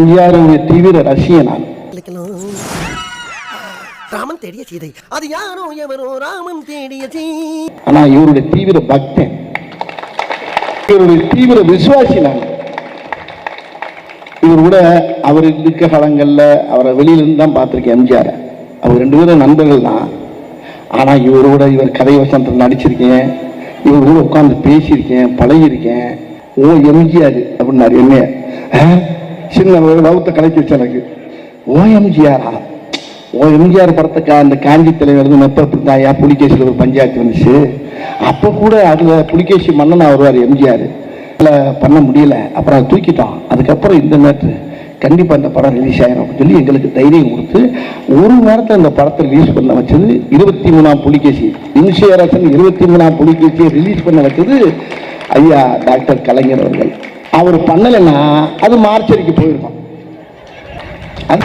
எம்ஜிஆருடைய தீவிர ரசிகன் நான் ராமன் தேடிய சீதை. அது யாரோ எவரோ ராமன் தேடிய ஆனா இவருடைய தீவிர பக்தன். இவருடைய தீவிர விசுவாசி நான் இவர் கூட அவர் இருக்க காலங்களில் அவரை வெளியில இருந்து தான் பார்த்துருக்கேன் எம்ஜிஆர். அவர் ரெண்டு பேரும் நண்பர்கள் தான். ஆனா இவரோட இவர் கதை வசனத்தில் நடிச்சிருக்கேன். இவர் கூட உட்கார்ந்து பேசியிருக்கேன் பழகியிருக்கேன். ஓ எம்ஜிஆர் அப்படின்னாரு என்ன? சின்ன ஒரு வகுத்த கலைக்கு வச்சு எனக்கு. ஓ எம்ஜிஆரா ஓ எம்ஜிஆர் படத்துக்கு அந்த காஞ்சி தலைவர் வந்து மெப்ப தாயா புலிகேசியில் ஒரு பஞ்சாயத்து வந்துச்சு. அப்போ கூட அதில் புலிகேசி மன்னன் வருவார் எம்ஜிஆர். இல்லை பண்ண முடியல. அப்புறம் அதை தூக்கிட்டோம் அதுக்கப்புறம் இந்த நேரத்து கண்டிப்பாக இந்த படம் ரிலீஸ் ஆகிடும் அப்படின்னு சொல்லி எங்களுக்கு தைரியம் கொடுத்து ஒரு நேரத்தில் இந்த படத்தை ரிலீஸ் பண்ண வச்சது இருபத்தி மூணாம் புலிகேசி. இன்சியரசன் இருபத்தி மூணாம் புலிகேசியை ரிலீஸ் பண்ண வச்சது ஐயா டாக்டர் கலைஞர் அவர்கள். அவர் பண்ணலைன்னா அது மார்ச்சரிக்கு போயிருக்கும். அது